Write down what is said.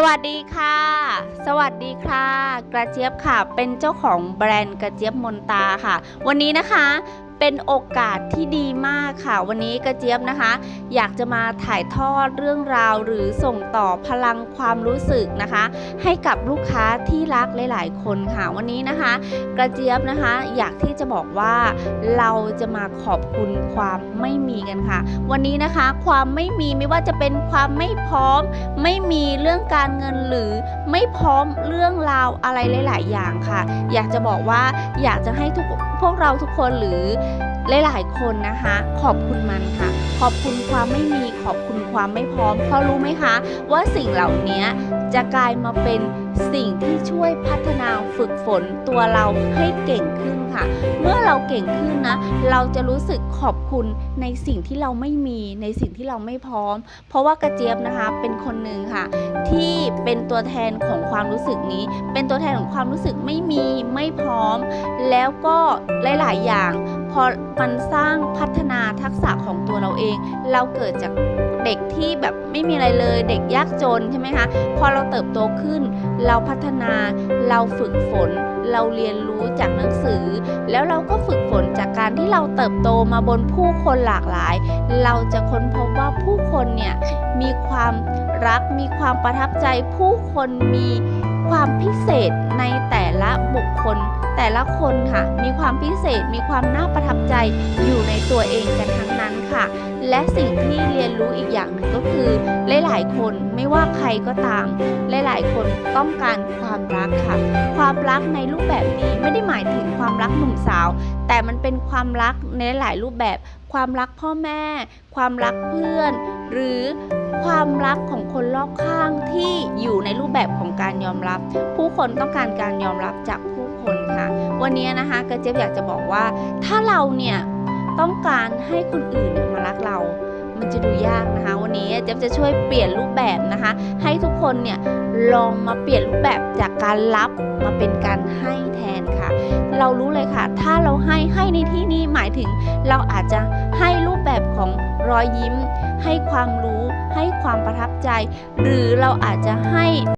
สวัสดีค่ะ สวัสดีค่ะ กระเจี๊ยบค่ะ เป็นเจ้าของแบรนด์กระเจี๊ยบมนตาค่ะ วันนี้นะคะเป็นโอกาสที่ดีมากค่ะ วันนี้กระเจี๊ยบนะคะ อยากจะมาถ่ายทอดเรื่องราวหรือส่งต่อพลังความรู้สึกนะคะ ให้กับลูกค้าที่รักหลาย ๆ คนค่ะ วันนี้นะคะ กระเจี๊ยบนะคะ อยากที่จะบอกว่าเราจะมาขอบคุณความไม่มีกันค่ะ วันนี้นะคะ ความไม่มีไม่ว่าจะเป็นความไม่พร้อม ไม่มีเรื่องการเงินหรือไม่พร้อมเรื่องราวอะไรหลาย ๆ อย่างค่ะ อยากจะบอกว่าอยากจะให้ทุกพวกเราทุกคนหรือหลายๆคนนะคะ ขอบคุณมันค่ะ ขอบคุณความไม่มีขอบคุณความไม่พร้อมเพราะรู้ไหมคะ ว่าสิ่งเหล่านี้จะกลายมาเป็น สิ่งที่ช่วยพัฒนาฝึกฝนตัวเราให้เก่งขึ้นค่ะ เมื่อเราเก่งขึ้นนะ เราจะรู้สึกขอบคุณในสิ่งที่เราไม่มีในสิ่งที่เราไม่พร้อม เพราะว่ากระเจี๊ยบนะคะเป็นคนหนึ่งค่ะ ที่เป็นตัวแทนของความรู้สึกนี้ เป็นตัวแทนของความรู้สึกไม่มีไม่พร้อม แล้วก็หลาย ๆ อย่างพอมันสร้างพัฒนาทักษะของตัวเราเอง เราเกิดจาก เด็กที่แบบไม่มีอะไรเลยเด็กยากจนใช่ไหมคะพอเราเติบโตขึ้น เราพัฒนาเราฝึกฝน เราเรียนรู้จากหนังสือ แล้วเราก็ฝึกฝนจากการที่เราเติบโตมาบนผู้คนหลากหลาย เราจะค้นพบว่าผู้คนเนี่ยมีความรักมีความประทับใจผู้คนมีความพิเศษในแต่ละบุคคล แต่ละคนค่ะ มีความพิเศษมีความน่าประทับใจอยู่ในตัวเองกันทั้งนั้นค่ะ และสิ่งที่เรียนรู้อีกอย่างหนึ่งก็คือหลายๆคนไม่ว่าใครก็ตาม หลายๆคนต้องการความรักค่ะ ความรักในรูปแบบนี้ไม่ได้หมายถึงความรักหนุ่มสาว แต่มันเป็นความรักในหลายรูปแบบ ความรักพ่อแม่ ความรักเพื่อน หรือความรักของคนรอบข้างที่อยู่ในรูปแบบของการยอมรับ ผู้คนต้องการการยอมรับจากผู้ ค่ะ วันนี้นะคะกระเจี๊ยบอยากจะบอกว่า ถ้าเราเนี่ยต้องการให้คนอื่นเนี่ยมารักเรา มันจะดูยากนะคะ วันนี้เจ๊บจะช่วยเปลี่ยนรูปแบบนะคะ ให้ทุกคนเนี่ยลองมาเปลี่ยนรูปแบบจากการรับมาเป็นการให้แทนค่ะ เรารู้เลยค่ะ ถ้าเราให้ให้ในที่นี้หมายถึง เราอาจจะให้รูปแบบของรอยยิ้ม ให้ความรู้ ให้ความประทับใจ หรือเราอาจจะให้